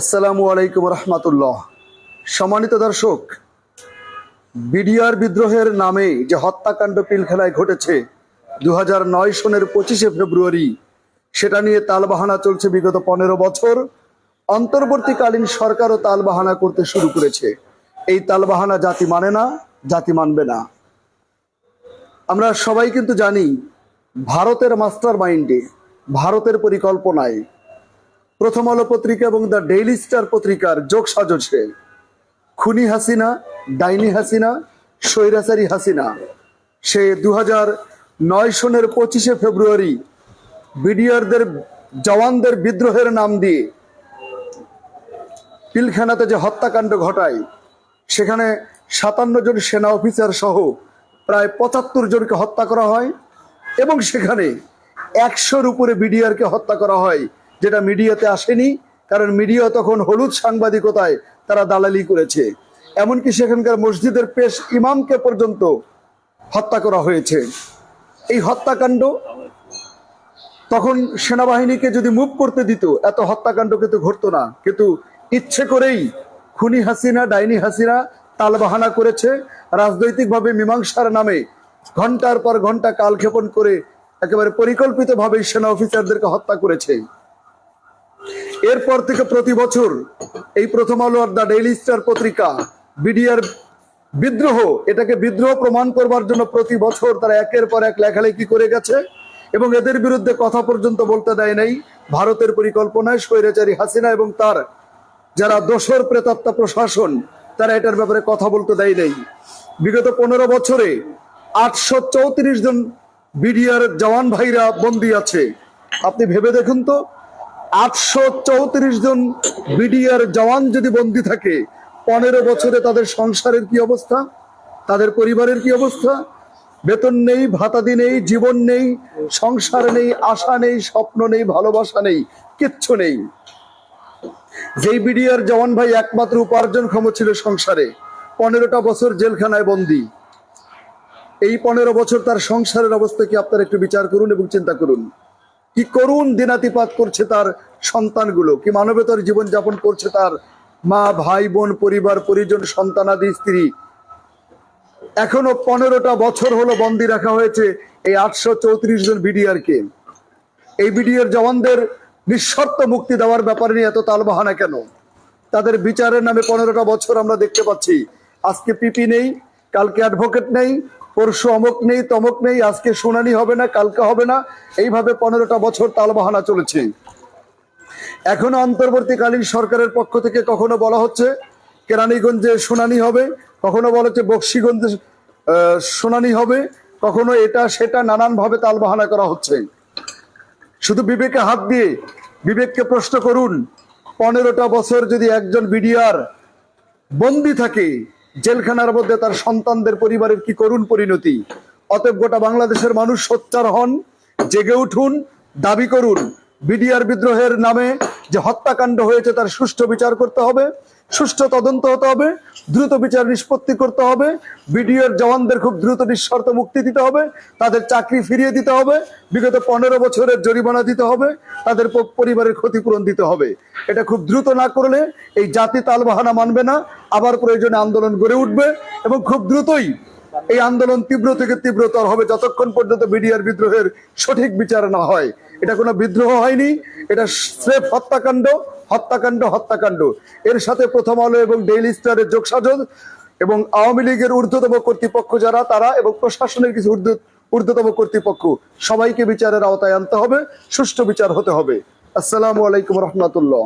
আসসালামু আলাইকুম রহমতুল্লাহ। সম্মানিত দর্শক, বিডিআর বিদ্রোহের নামে যে হত্যাকাণ্ড পিলখেলায় ঘটেছে দু নয় সনের পঁচিশে ফেব্রুয়ারি, সেটা নিয়ে তালবাহানা চলছে বিগত পনেরো বছর। অন্তর্বর্তীকালীন সরকারও তালবাহানা করতে শুরু করেছে। এই তালবাহানা জাতি মানে না, জাতি মানবে না। আমরা সবাই কিন্তু জানি, ভারতের মাস্টার মাইন্ডে ভারতের পরিকল্পনায় প্রথম আলো পত্রিকা এবং দ্য ডেইলি স্টার পত্রিকার যোগ সাজসে খুনি হাসিনা, ডাইনি হাসিনা, স্বৈরাচারী হাসিনা। সে দু নয় সনের পঁচিশে ফেব্রুয়ারি বিডিআরদের জওয়ানদের বিদ্রোহের নাম দিয়ে পিলখানাতে যে হত্যাকাণ্ড ঘটায়, সেখানে সাতান্ন জন সেনা অফিসার সহ প্রায় পঁচাত্তর জনকে হত্যা করা হয় এবং সেখানে একশোর উপরে বিডিআরকে হত্যা করা হয়। যেটা মিডিয়াতে আসেনি, কারণ মিডিয়া তখন হলুদ সাংবাদিকতায় তারা দালালি করেছে। এমনকি সেখানকার মসজিদের পেশ ইমামকে পর্যন্ত হত্যা করা হয়েছে। এই হত্যাকাণ্ড তখন সেনাবাহিনীকে যদি মুভ করতে দিত, এত হত্যাকাণ্ড কিন্তু ঘটতো না। কিন্তু ইচ্ছে করেই খুনি হাসিনা, ডাইনি হাসিনা তালবাহানা করেছে। রাজনৈতিকভাবে মীমাংসার নামে ঘণ্টার পর ঘণ্টা কালক্ষেপণ করে একেবারে পরিকল্পিতভাবে সেনা অফিসারদেরকে হত্যা করেছে। এরপর থেকে প্রতি বছর এই প্রথম আলো আর দ্য ডেইলি স্টার পত্রিকা, বিডিআর বিদ্রোহ, এটাকে বিদ্রোহ প্রমাণ করবার জন্য প্রতি বছর তারা একের পর এক লেখালেখি করে গেছে এবং এদের বিরুদ্ধে কথা পর্যন্ত বলতে দেয় নাই। ভারতের পরিকল্পনায় স্বৈরাচারী হাসিনা এবং তার যারা দোসর প্রেতাত্মা প্রশাসন, তারা এটার ব্যাপারে কথা বলতে দেয় নাই। বিগত পনেরো বছরে আটশো চৌত্রিশ জন বিডিআর জওয়ান ভাইরা বন্দী আছে। আপনি ভেবে দেখুন তো আটশো চৌত্রিশ জন বিডিআর জওয়ান যদি বন্দী থাকে, পনেরো বছরে তাদের সংসারের কি অবস্থা? তাদের পরিবারের কি অবস্থা? বেতন নেই ভাতাদি নেই, জীবন নেই, সংসার নেই, আশা নেই, স্বপ্ন নেই, ভালোবাসা নেই, কিচ্ছু নেই। যেই বিডিআর জওয়ান ভাই একমাত্র উপার্জনক্ষম ছিল সংসারে, পনেরোটা বছর জেলখানায় বন্দী। এই পনেরো বছর তার সংসারের অবস্থা কি আপনারা একটু বিচার করুন এবং চিন্তা করুন। কি করুণ দিনাতিপাত করছে তার সন্তানগুলো? কি মানবেতর জীবন যাপন করছে তার মা, ভাই, বোন, পরিবার, পরিজন সন্তানাদি স্ত্রী? এখনও পনেরোটা বছর হলো বন্দি রাখা হয়েছে এই আটশো চৌত্রিশ জন বিডিআর কে এই বিডিআর জওয়ানদের নিঃশর্ত মুক্তি দেওয়ার ব্যাপারে নিয়ে এত তালবাহানা কেন? তাদের বিচারের নামে পনেরোটা বছর আমরা দেখতে পাচ্ছি। আজকে পিপি নেই, কালকে অ্যাডভোকেট নেই পরশু অমক নেই, তমক নেই, আজকে শুনানি হবে না, কালকে হবে না। এইভাবে পনেরোটা বছর তালবাহানা চলেছে। এখনও অন্তর্বর্তীকালীন সরকারের পক্ষ থেকে কখনো বলা হচ্ছে কেরানীগঞ্জে শুনানি হবে, কখনো বলা হচ্ছে বক্সিগঞ্জে শুনানি হবে, কখনো এটা সেটা নানান ভাবে তালবাহানা করা হচ্ছে। শুধু বিবেকে হাত দিয়ে, বিবেককে প্রশ্ন করুন, পনেরোটা বছর যদি একজন বিডিআর বন্দি থাকে জেলখানার মধ্যে তার সন্তানদের পরিবারের কি করুন পরিণতি? অতএব গোটা বাংলাদেশের মানুষ সোচ্চার হন, জেগে উঠুন, দাবি করুন। বিডিআর বিদ্রোহের নামে যে হত্যাকাণ্ড হয়েছে তার সুষ্ঠু বিচার করতে হবে, সুষ্ঠু তদন্ত হতে হবে, দ্রুত বিচার নিষ্পত্তি করতে হবে বিডিআর জওয়ানদের খুব দ্রুত নিঃশর্ত মুক্তি দিতে হবে, তাদের চাকরি ফিরিয়ে দিতে হবে, বিগত পনেরো বছরের জরিমানা দিতে হবে, তাদের পরিবারের ক্ষতিপূরণ দিতে হবে। এটা খুব দ্রুত না করলে এই জাতি তালবাহানা মানবে না, আবার প্রয়োজনে আন্দোলন গড়ে উঠবে এবং খুব দ্রুতই এই আন্দোলন তীব্র থেকে তীব্রতর হবে যতক্ষণ পর্যন্ত বিডিআর বিদ্রোহের সঠিক বিচার না হয়। এটা কোনো বিদ্রোহ হয়নি, এটা স্রেফ হত্যাকাণ্ড হত্যাকাণ্ড হত্যাকাণ্ড। এর সাথে প্রথম আলো এবং ডেইলি স্টারের যোগসাজল এবং আওয়ামী লীগের ঊর্ধ্বতম কর্তৃপক্ষ যারা, তারা এবং প্রশাসনের কিছু ঊর্ধ্ব, ঊর্ধ্বতম কর্তৃপক্ষ, সবাইকে বিচারের আওতায় আনতে হবে, সুষ্ঠু বিচার হতে হবে। আসসালামু আলাইকুম রহমতুল্লাহ।